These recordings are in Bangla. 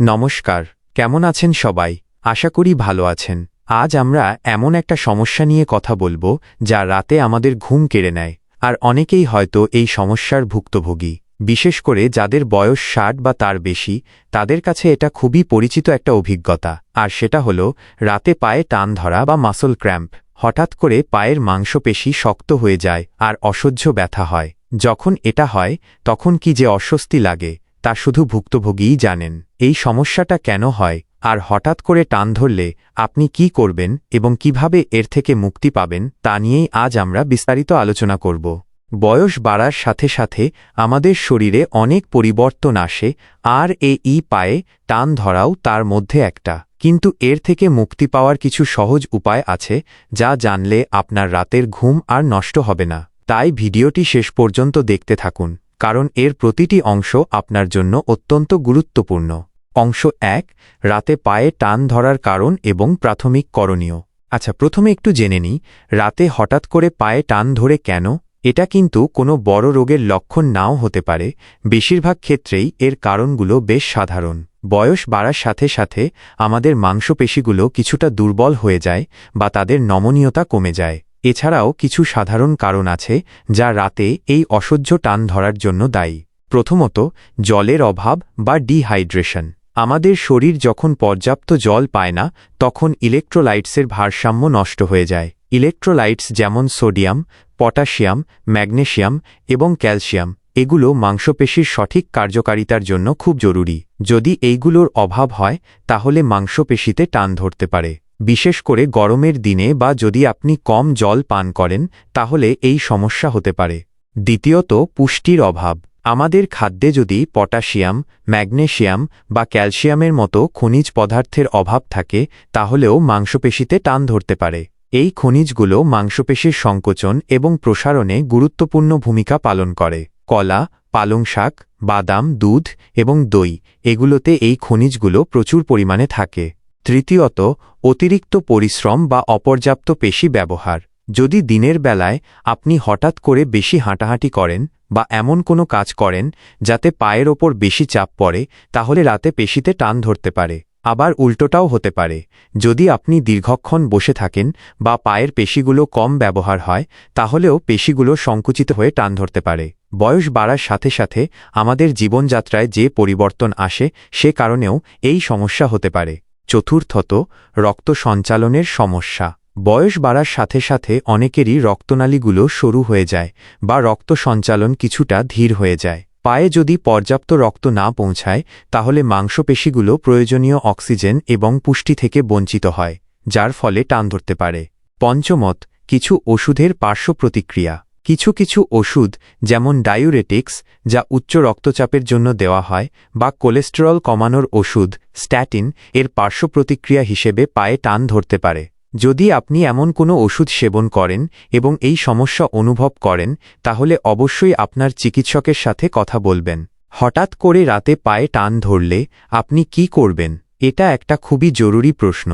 নমস্কার, কেমন আছেন সবাই? আশা করি ভালো আছেন। আজ আমরা এমন একটা সমস্যা নিয়ে কথা বলব, যা রাতে আমাদের ঘুম কেড়ে নেয়, আর অনেকেই হয়তো এই সমস্যার ভুক্তভোগী। বিশেষ করে যাদের বয়স ষাট বা তার বেশি, তাদের কাছে এটা খুবই পরিচিত একটা অভিজ্ঞতা, আর সেটা হলো, রাতে পায়ে টান ধরা বা মাসল ক্র্যাম্প। হঠাৎ করে পায়ের মাংসপেশি শক্ত হয়ে যায়, আর অসহ্য ব্যথা হয়। যখন এটা হয়, তখন কি যে অস্বস্তি লাগে তা শুধু ভুক্তভোগীই জানেন, এই সমস্যাটা কেন হয়, আর হঠাৎ করে টান ধরলে আপনি কি করবেন এবং কীভাবে এর থেকে মুক্তি পাবেন, তা নিয়েই আজ আমরা বিস্তারিত আলোচনা করব। বয়স বাড়ার সাথে সাথে আমাদের শরীরে অনেক পরিবর্তন আসে, আর এ ই পায়ে টান ধরাও তার মধ্যে একটা। কিন্তু এর থেকে মুক্তি পাওয়ার কিছু সহজ উপায় আছে, যা জানলে আপনার রাতের ঘুম আর নষ্ট হবে না। তাই ভিডিওটি শেষ পর্যন্ত দেখতে থাকুন। কারণ এর প্রতিটি অংশ আপনার জন্য অত্যন্ত গুরুত্বপূর্ণ। অংশ এক, রাতে পায়ে টান ধরার কারণ এবং প্রাথমিক করণীয়। আচ্ছা প্রথমে একটু জেনে নিই, রাতে হঠাৎ করে পায়ে টান ধরে কেন? এটা কিন্তু কোনো বড় রোগের লক্ষণ নাও হতে পারে, বেশিরভাগ ক্ষেত্রেই এর কারণগুলো বেশ সাধারণ। বয়স বাড়ার সাথে সাথে আমাদের মাংসপেশিগুলো কিছুটা দুর্বল হয়ে যায় বা তাদের নমনীয়তা কমে যায়। এছাড়াও কিছু সাধারণ কারণ আছে যা রাতে এই অসহ্য টান ধরার জন্য দায়ী। প্রথমত, জলের অভাব বা ডিহাইড্রেশন আমাদের শরীর যখন পর্যাপ্ত জল পায় না, তখন ইলেকট্রোলাইটসের ভারসাম্য নষ্ট হয়ে যায়। ইলেকট্রোলাইটস যেমন সোডিয়াম, পটাশিয়াম, ম্যাগনেশিয়াম এবং ক্যালসিয়াম, এগুলো মাংসপেশির সঠিক কার্যকারিতার জন্য খুব জরুরি। যদি এইগুলোর অভাব হয়, তাহলে মাংসপেশিতে টান ধরতে পারে। বিশেষ করে গরমের দিনে বা যদি আপনি কম জল পান করেন, তাহলে এই সমস্যা হতে পারে। দ্বিতীয়ত, পুষ্টির অভাব। আমাদের খাদ্যে যদি পটাশিয়াম, ম্যাগনেশিয়াম বা ক্যালসিয়ামের মতো খনিজ পদার্থের অভাব থাকে, তাহলেও মাংসপেশিতে টান ধরতে পারে। এই খনিজগুলো মাংসপেশির সংকোচন এবং প্রসারণে গুরুত্বপূর্ণ ভূমিকা পালন করে। কলা, পালং শাক, বাদাম, দুধ এবং দই, এগুলোতে এই খনিজগুলো প্রচুর পরিমাণে থাকে। তৃতীয়ত, অতিরিক্ত পরিশ্রম বা অপর্যাপ্ত পেশি ব্যবহার। যদি দিনের বেলায় আপনি হঠাৎ করে বেশি হাঁটাহাঁটি করেন বা এমন কোনো কাজ করেন যাতে পায়ের ওপর বেশি চাপ পড়ে, তাহলে রাতে পেশিতে টান ধরতে পারে। আবার উল্টোটাও হতে পারে। যদি আপনি দীর্ঘক্ষণ বসে থাকেন বা পায়ের পেশিগুলো কম ব্যবহার হয়, তাহলেও পেশিগুলো সংকুচিত হয়ে টান ধরতে পারে। বয়স বাড়ার সাথে সাথে আমাদের জীবনযাত্রায় যে পরিবর্তন আসে, সে কারণেও এই সমস্যা হতে পারে। চতুর্থত, রক্ত সঞ্চালনের সমস্যা। বয়স বাড়ার সাথে সাথে অনেকেরই রক্তনালীগুলো সরু হয়ে যায় বা রক্ত সঞ্চালন কিছুটা ধীর হয়ে যায়। পায়ে যদি পর্যাপ্ত রক্ত না পৌঁছায়, তাহলে মাংসপেশিগুলো প্রয়োজনীয় অক্সিজেন এবং পুষ্টি থেকে বঞ্চিত হয়, যার ফলে টান ধরতে পারে। পঞ্চমত, কিছু ওষুধের পার্শ্ব প্রতিক্রিয়া। কিছু কিছু ওষুধ, যেমন ডায়ুরেটিক্স, যা উচ্চ রক্তচাপের জন্য দেওয়া হয়, বা কোলেস্টেরল কমানোর ওষুধ, স্ট্যাটিন, এর পার্শ্ব প্রতিক্রিয়া হিসেবে পায়ে টান ধরতে পারে। যদি আপনি এমন কোনো ওষুধ সেবন করেন এবং এই সমস্যা অনুভব করেন, তাহলে অবশ্যই আপনার চিকিৎসকের সাথে কথা বলবেন। হঠাৎ করে রাতে পায়ে টান ধরলে আপনি কি করবেন? এটা একটা খুবই জরুরি প্রশ্ন,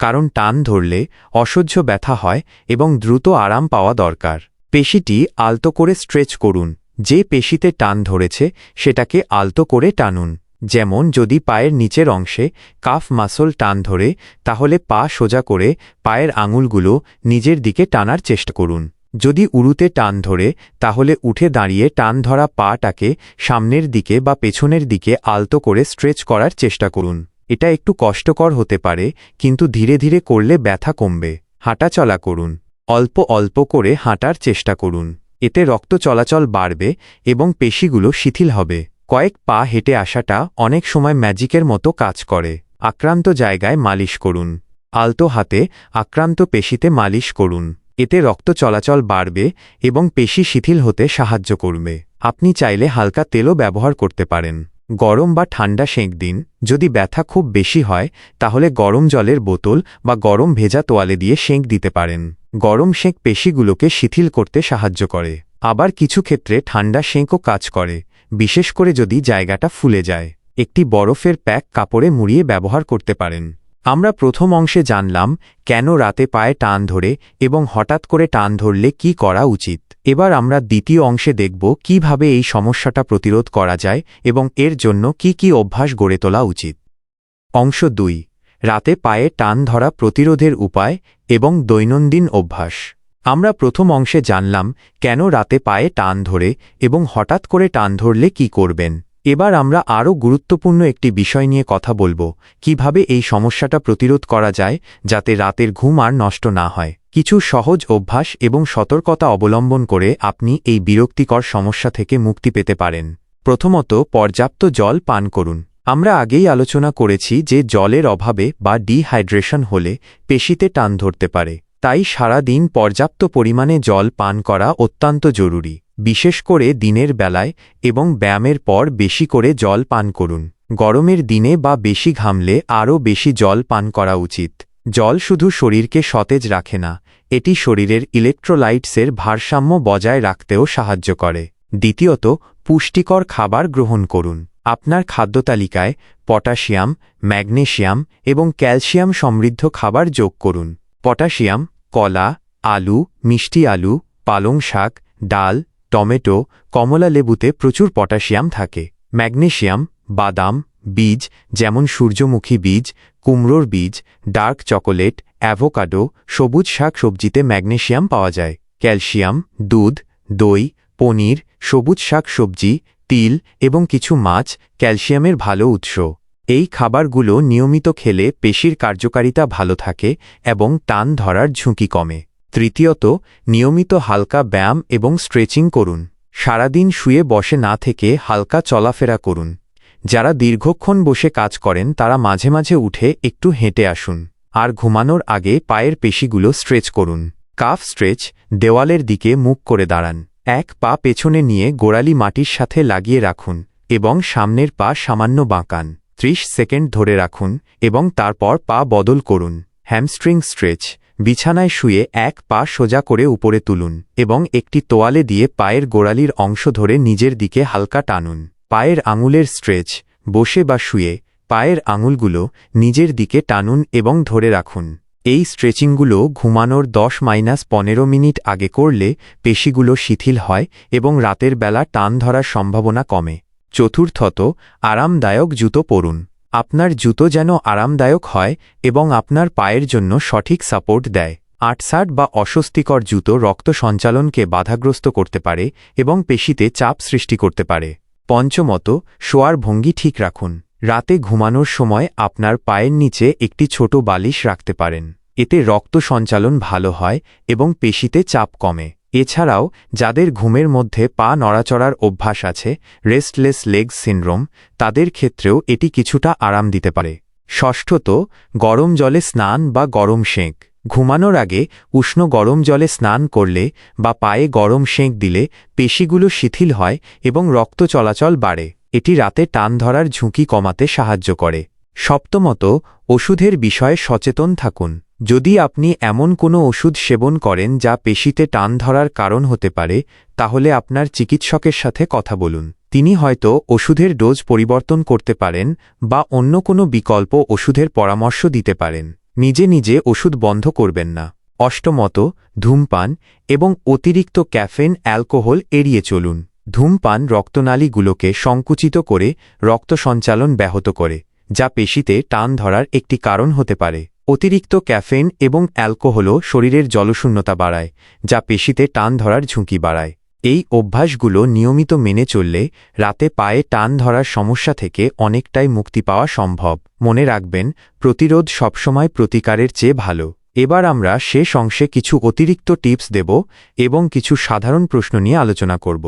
কারণ টান ধরলে অসহ্য ব্যথা হয় এবং দ্রুত আরাম পাওয়া দরকার। পেশিটি আলতো করে স্ট্রেচ করুন। যে পেশিতে টান ধরেছে, সেটাকে আলতো করে টানুন। যেমন যদি পায়ের নিচের অংশে কাফ মাসল টান ধরে, তাহলে পা সোজা করে পায়ের আঙুলগুলো নিজের দিকে টানার চেষ্টা করুন। যদি উড়ুতে টান ধরে, তাহলে উঠে দাঁড়িয়ে টান ধরা পাটাকে সামনের দিকে বা পেছনের দিকে আলতো করে স্ট্রেচ করার চেষ্টা করুন। এটা একটু কষ্টকর হতে পারে, কিন্তু ধীরে ধীরে করলে ব্যথা কমবে। হাঁটাচলা করুন। অল্প অল্প করে হাঁটার চেষ্টা করুন। এতে রক্ত চলাচল বাড়বে এবং পেশিগুলো শিথিল হবে। কয়েক পা হেঁটে আসাটা অনেক সময় ম্যাজিকের মতো কাজ করে। আক্রান্ত জায়গায় মালিশ করুন। আলতো হাতে আক্রান্ত পেশিতে মালিশ করুন। এতে রক্ত চলাচল বাড়বে এবং পেশি শিথিল হতে সাহায্য করবে। আপনি চাইলে হালকা তেলও ব্যবহার করতে পারেন। গরম বা ঠান্ডা সেঁক দিন। যদি ব্যথা খুব বেশি হয়, তাহলে গরম জলের বোতল বা গরম ভেজা তোয়ালে দিয়ে সেঁক দিতে পারেন। গরম সেঁক পেশিগুলোকে শিথিল করতে সাহায্য করে। আবার কিছু ক্ষেত্রে ঠান্ডা সেঁকও কাজ করে, বিশেষ করে যদি জায়গাটা ফুলে যায়। একটি বরফের প্যাক কাপড়ে মুড়িয়ে ব্যবহার করতে পারেন। আমরা প্রথম অংশে জানলাম, কেন রাতে পায়ে টান ধরে এবং হঠাৎ করে টান ধরলে কি করা উচিত। এবার আমরা দ্বিতীয় অংশে দেখব কীভাবে এই সমস্যাটা প্রতিরোধ করা যায় এবং এর জন্য কি কি অভ্যাস গড়ে তোলা উচিত। অংশ দুই, রাতে পায়ে টান ধরা প্রতিরোধের উপায় এবং দৈনন্দিন অভ্যাস। আমরা প্রথম অংশে জানলাম, কেন রাতে পায়ে টান ধরে এবং হঠাৎ করে টান ধরলে কি করবেন। এবার আমরা আরও গুরুত্বপূর্ণ একটি বিষয় নিয়ে কথা বলব, কীভাবে এই সমস্যাটা প্রতিরোধ করা যায় যাতে রাতের ঘুম আর নষ্ট না হয়। কিছু সহজ অভ্যাস এবং সতর্কতা অবলম্বন করে আপনি এই বিরক্তিকর সমস্যা থেকে মুক্তি পেতে পারেন। প্রথমত, পর্যাপ্ত জল পান করুন। আমরা আগেই আলোচনা করেছি যে জলের অভাবে বা ডিহাইড্রেশন হলে পেশিতে টান ধরতে পারে। তাই সারা দিন পর্যাপ্ত পরিমাণে জল পান করা অত্যন্ত জরুরি। বিশেষ করে দিনের বেলায় এবং ব্যায়ামের পর বেশি করে জল পান করুন। গরমের দিনে বা বেশি ঘামলে আরও বেশি জল পান করা উচিত। জল শুধু শরীরকে সতেজ রাখে না, এটি শরীরের ইলেকট্রোলাইটসের ভারসাম্য বজায় রাখতেও সাহায্য করে। দ্বিতীয়ত, পুষ্টিকর খাবার গ্রহণ করুন। আপনার খাদ্যতালিকায় পটাশিয়াম, ম্যাগনেশিয়াম এবং ক্যালসিয়াম সমৃদ্ধ খাবার যোগ করুন। পটাশিয়াম, কলা, আলু, মিষ্টি আলু, পালং শাক, ডাল টমেটো, কমলা লেবুতে প্রচুর পটাশিয়াম থাকে। ম্যাগনেশিয়াম, বাদাম, বীজ, যেমন সূর্যমুখী বীজ, কুমড়োর বীজ, ডার্ক চকোলেট, অ্যাভোকাডো, সবুজ শাক সবজিতে ম্যাগনেশিয়াম পাওয়া যায়। ক্যালসিয়াম, দুধ, দই, পনির, সবুজ শাক সবজি, তিল এবং কিছু মাছ ক্যালসিয়ামের ভালো উৎস। এই খাবারগুলো নিয়মিত খেলে পেশির কার্যকারিতা ভালো থাকে এবং টান ধরার ঝুঁকি কমে। তৃতীয়ত, নিয়মিত হালকা ব্যায়াম এবং স্ট্রেচিং করুন। সারাদিন শুয়ে বসে না থেকে হালকা চলাফেরা করুন। যারা দীর্ঘক্ষণ বসে কাজ করেন, তারা মাঝে মাঝে উঠে একটু হেঁটে আসুন। আর ঘুমানোর আগে পায়ের পেশিগুলো স্ট্রেচ করুন। কাফ স্ট্রেচ, দেওয়ালের দিকে মুখ করে দাঁড়ান। এক পা পেছনে নিয়ে গোড়ালি মাটির সাথে লাগিয়ে রাখুন এবং সামনের পা সামান্য বাঁকান। ত্রিশ সেকেন্ড ধরে রাখুন এবং তারপর পা বদল করুন। হ্যামস্ট্রিং স্ট্রেচ বিছানায় শুয়ে এক পা সোজা করে উপরে তুলুন এবং একটি তোয়ালে দিয়ে পায়ের গোড়ালির অংশ ধরে নিজের দিকে হালকা টানুন। পায়ের আঙুলের স্ট্রেচ, বসে বা শুয়ে, পায়ের আঙুলগুলো নিজের দিকে টানুন এবং ধরে রাখুন। এই স্ট্রেচিংগুলো ঘুমানোর দশ মাইনাস পনেরো মিনিট আগে করলে পেশিগুলো শিথিল হয় এবং রাতের বেলা টান ধরার সম্ভাবনা কমে। চতুর্থত, আরামদায়ক জুতো পরুন। আপনার জুতো যেন আরামদায়ক হয় এবং আপনার পায়ের জন্য সঠিক সাপোর্ট দেয়। আটসাট বা অস্বস্তিকর জুতো রক্ত সঞ্চালনকে বাধাগ্রস্ত করতে পারে এবং পেশিতে চাপ সৃষ্টি করতে পারে। পঞ্চমত, শোয়ার ভঙ্গি ঠিক রাখুন। রাতে ঘুমানোর সময় আপনার পায়ের নিচে একটি ছোট বালিশ রাখতে পারেন। এতে রক্ত সঞ্চালন ভালো হয় এবং পেশিতে চাপ কমে। এছাড়াও, যাদের ঘুমের মধ্যে পা নড়াচড়ার অভ্যাস আছে রেস্টলেস লেগ সিনড্রোম তাদের ক্ষেত্রেও এটি কিছুটা আরাম দিতে পারে। ষষ্ঠত, গরম জলে স্নান বা গরম সেঁক। ঘুমানোর আগে উষ্ণ গরম জলে স্নান করলে বা পায়ে গরম সেঁক দিলে পেশিগুলো শিথিল হয় এবং রক্ত চলাচল বাড়ে। এটি রাতে টান ধরার ঝুঁকি কমাতে সাহায্য করে। সপ্তমত, ওষুধের বিষয়ে সচেতন থাকুন। যদি আপনি এমন কোনো ওষুধ সেবন করেন যা পেশিতে টান ধরার কারণ হতে পারে, তাহলে আপনার চিকিৎসকের সাথে কথা বলুন। তিনি হয়তো ওষুধের ডোজ পরিবর্তন করতে পারেন বা অন্য কোনো বিকল্প ওষুধের পরামর্শ দিতে পারেন। নিজে নিজে ওষুধ বন্ধ করবেন না। অষ্টমত, ধূমপান এবং অতিরিক্ত ক্যাফেন অ্যালকোহল এড়িয়ে চলুন। ধূমপান রক্তনালীগুলোকে সংকুচিত করে রক্ত সঞ্চালন ব্যাহত করে। যা পেশিতে টান ধরার একটি কারণ হতে পারে। অতিরিক্ত ক্যাফেন এবং অ্যালকোহলও শরীরের জলশূন্যতা বাড়ায়, যা পেশিতে টান ধরার ঝুঁকি বাড়ায়। এই অভ্যাসগুলো নিয়মিত মেনে চললে রাতে পায়ে টান ধরার সমস্যা থেকে অনেকটাই মুক্তি পাওয়া সম্ভব। মনে রাখবেন, প্রতিরোধ সবসময় প্রতিকারের চেয়ে ভালো। এবার আমরা শেষ অংশে কিছু অতিরিক্ত টিপস দেব এবং কিছু সাধারণ প্রশ্ন নিয়ে আলোচনা করব।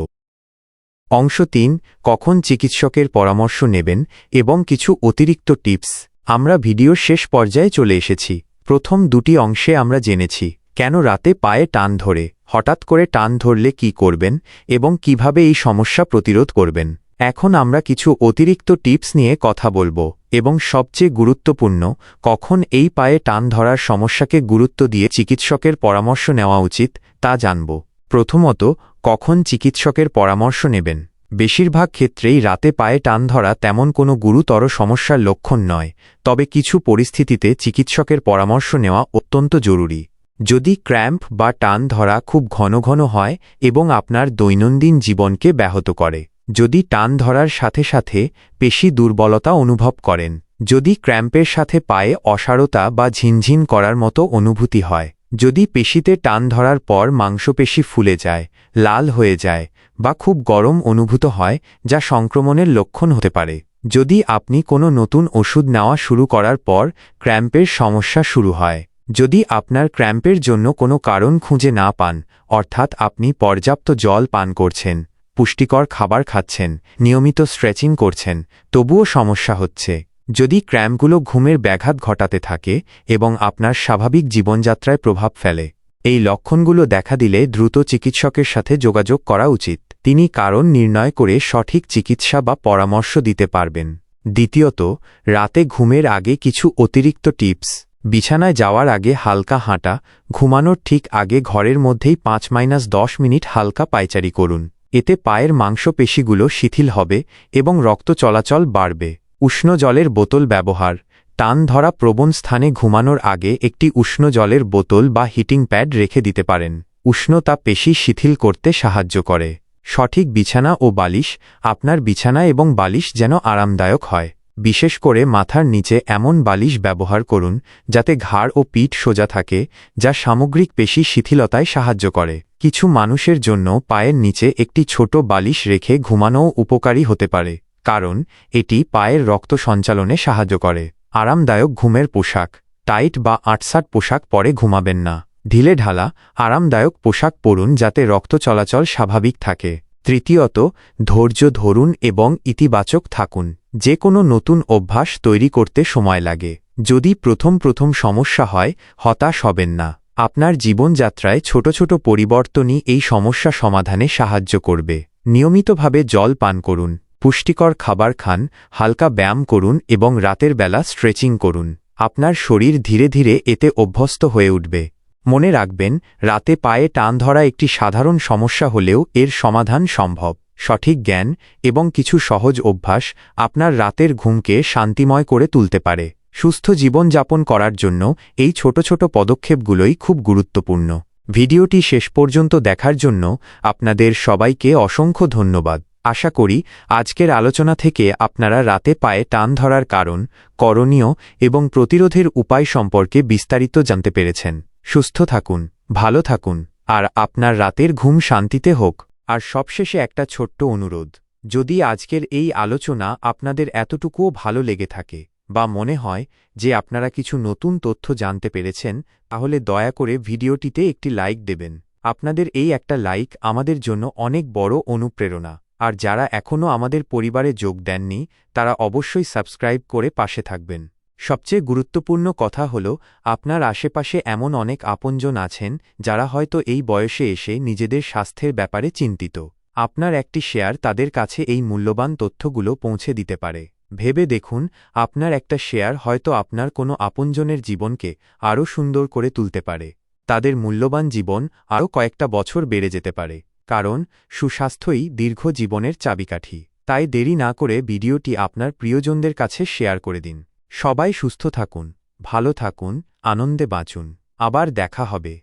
অংশ তিন, কখন চিকিৎসকের পরামর্শ নেবেন এবং কিছু অতিরিক্ত টিপস। আমরা ভিডিওর শেষ পর্যায়ে চলে এসেছি। প্রথম দুটি অংশে আমরা জেনেছি, কেন রাতে পায়ে টান ধরে, হঠাৎ করে টান ধরলে কি করবেন এবং কীভাবে এই সমস্যা প্রতিরোধ করবেন। এখন আমরা কিছু অতিরিক্ত টিপস নিয়ে কথা বলব এবং সবচেয়ে গুরুত্বপূর্ণ, কখন এই পায়ে টান ধরার সমস্যাকে গুরুত্ব দিয়ে চিকিৎসকের পরামর্শ নেওয়া উচিত তা জানব। প্রথমত, কখন চিকিৎসকের পরামর্শ নেবেন? বেশিরভাগ ক্ষেত্রেই রাতে পায়ে টান ধরা তেমন কোনো গুরুতর সমস্যার লক্ষণ নয়, তবে কিছু পরিস্থিতিতে চিকিৎসকের পরামর্শ নেওয়া অত্যন্ত জরুরি। যদি ক্র্যাম্প বা টান ধরা খুব ঘন ঘন হয় এবং আপনার দৈনন্দিন জীবনকে ব্যাহত করে, যদি টান ধরার সাথে সাথে পেশি দুর্বলতা অনুভব করেন, যদি ক্র্যাম্পের সাথে পায়ে অসারতা বা ঝিনঝিন করার মতো অনুভূতি হয় যদি পেশিতে টান ধরার পর মাংসপেশি ফুলে যায়, লাল হয়ে যায় বা খুব গরম অনুভূত হয়, যা সংক্রমণের লক্ষণ হতে পারে। যদি আপনি কোনো নতুন ওষুধ নেওয়া শুরু করার পর ক্র্যাম্পের সমস্যা শুরু হয়, যদি আপনার ক্র্যাম্পের জন্য কোনো কারণ খুঁজে না পান, অর্থাৎ আপনি পর্যাপ্ত জল পান করছেন, পুষ্টিকর খাবার খাচ্ছেন, নিয়মিত স্ট্রেচিং করছেন, তবুও সমস্যা হচ্ছে। যদি ক্র্যাম্পগুলো ঘুমের ব্যাঘাত ঘটাতে থাকে এবং আপনার স্বাভাবিক জীবনযাত্রায় প্রভাব ফেলে, এই লক্ষণগুলো দেখা দিলে দ্রুত চিকিৎসকের সাথে যোগাযোগ করা উচিত। তিনি কারণ নির্ণয় করে সঠিক চিকিৎসা বা পরামর্শ দিতে পারবেন। দ্বিতীয়ত, রাতে ঘুমের আগে কিছু অতিরিক্ত টিপস। বিছানায় যাওয়ার আগে হালকা হাঁটা, ঘুমানোর ঠিক আগে ঘরের মধ্যেই পাঁচ মাইনাস দশ মিনিট হালকা পায়চারি করুন। এতে পায়ের মাংসপেশিগুলো শিথিল হবে এবং রক্ত চলাচল বাড়বে। উষ্ণ জলের বোতল ব্যবহার। টান ধরা প্রবণ স্থানে ঘুমানোর আগে একটি উষ্ণ জলের বোতল বা হিটিং প্যাড রেখে দিতে পারেন। উষ্ণতা পেশি শিথিল করতে সাহায্য করে। সঠিক বিছানা ও বালিশ, আপনার বিছানা এবং বালিশ যেন আরামদায়ক হয়। বিশেষ করে মাথার নিচে এমন বালিশ ব্যবহার করুন, যাতে ঘাড় ও পিঠ সোজা থাকে, যা সামগ্রিক পেশি শিথিলতায় সাহায্য করে। কিছু মানুষের জন্য পায়ের নিচে একটি ছোট বালিশ রেখে ঘুমানোও উপকারী হতে পারে। কারণ এটি পায়ের রক্ত সঞ্চালনে সাহায্য করে। আরামদায়ক ঘুমের পোশাক, টাইট বা আটসাট পোশাক পরে ঘুমাবেন না। ঢিলে ঢালা, আরামদায়ক পোশাক পরুন যাতে রক্ত চলাচল স্বাভাবিক থাকে। তৃতীয়ত, ধৈর্য ধরুন এবং ইতিবাচক থাকুন। যে কোনো নতুন অভ্যাস তৈরি করতে সময় লাগে। যদি প্রথম প্রথম সমস্যা হয়, হতাশ হবেন না। আপনার জীবনযাত্রায় ছোট ছোট পরিবর্তনই এই সমস্যা সমাধানে সাহায্য করবে। নিয়মিতভাবে জল পান করুন। পুষ্টিকর খাবার খান, হালকা ব্যায়াম করুন এবং রাতের বেলা স্ট্রেচিং করুন। আপনার শরীর ধীরে ধীরে এতে অভ্যস্ত হয়ে উঠবে। মনে রাখবেন, রাতে পায়ে টান ধরা একটি সাধারণ সমস্যা হলেও এর সমাধান সম্ভব। সঠিক জ্ঞান এবং কিছু সহজ অভ্যাস আপনার রাতের ঘুমকে শান্তিময় করে তুলতে পারে। সুস্থ জীবনযাপন করার জন্য এই ছোট ছোট পদক্ষেপগুলোই খুব গুরুত্বপূর্ণ। ভিডিওটি শেষ পর্যন্ত দেখার জন্য আপনাদের সবাইকে অসংখ্য ধন্যবাদ। আশা করি আজকের আলোচনা থেকে আপনারা রাতে পায়ে টান ধরার কারণ, করণীয় এবং প্রতিরোধের উপায় সম্পর্কে বিস্তারিত জানতে পেরেছেন। সুস্থ থাকুন, ভালো থাকুন, আর আপনার রাতের ঘুম শান্তিতে হোক। আর সবশেষে একটা ছোট্ট অনুরোধ, যদি আজকের এই আলোচনা আপনাদের এতটুকুও ভালো লেগে থাকে বা মনে হয় যে আপনারা কিছু নতুন তথ্য জানতে পেরেছেন, তাহলে দয়া করে ভিডিওটিতে একটি লাইক দেবেন। আপনাদের এই একটা লাইক আমাদের জন্য অনেক বড় অনুপ্রেরণা। আর যারা এখনও আমাদের পরিবারে যোগ দেননি, তারা অবশ্যই সাবস্ক্রাইব করে পাশে থাকবেন। সবচেয়ে গুরুত্বপূর্ণ কথা হল, আপনার আশেপাশে এমন অনেক আপনজন আছেন, যারা হয়তো এই বয়সে এসে নিজেদের স্বাস্থ্যের ব্যাপারে চিন্তিত। আপনার একটি শেয়ার তাদের কাছে এই মূল্যবান তথ্যগুলো পৌঁছে দিতে পারে। ভেবে দেখুন, আপনার একটা শেয়ার হয়তো আপনার কোনো আপনজনের জীবনকে আরও সুন্দর করে তুলতে পারে। তাদের মূল্যবান জীবন আরও কয়েকটা বছর বেড়ে যেতে পারে। কারণ, সুস্বাস্থ্যই দীর্ঘ জীবনের চাবিকাঠি। তাই দেরি না করে ভিডিওটি আপনার প্রিয়জনদের কাছে শেয়ার করে দিন। সবাই সুস্থ থাকুন, ভালো থাকুন, আনন্দে বাঁচুন। আবার দেখা হবে।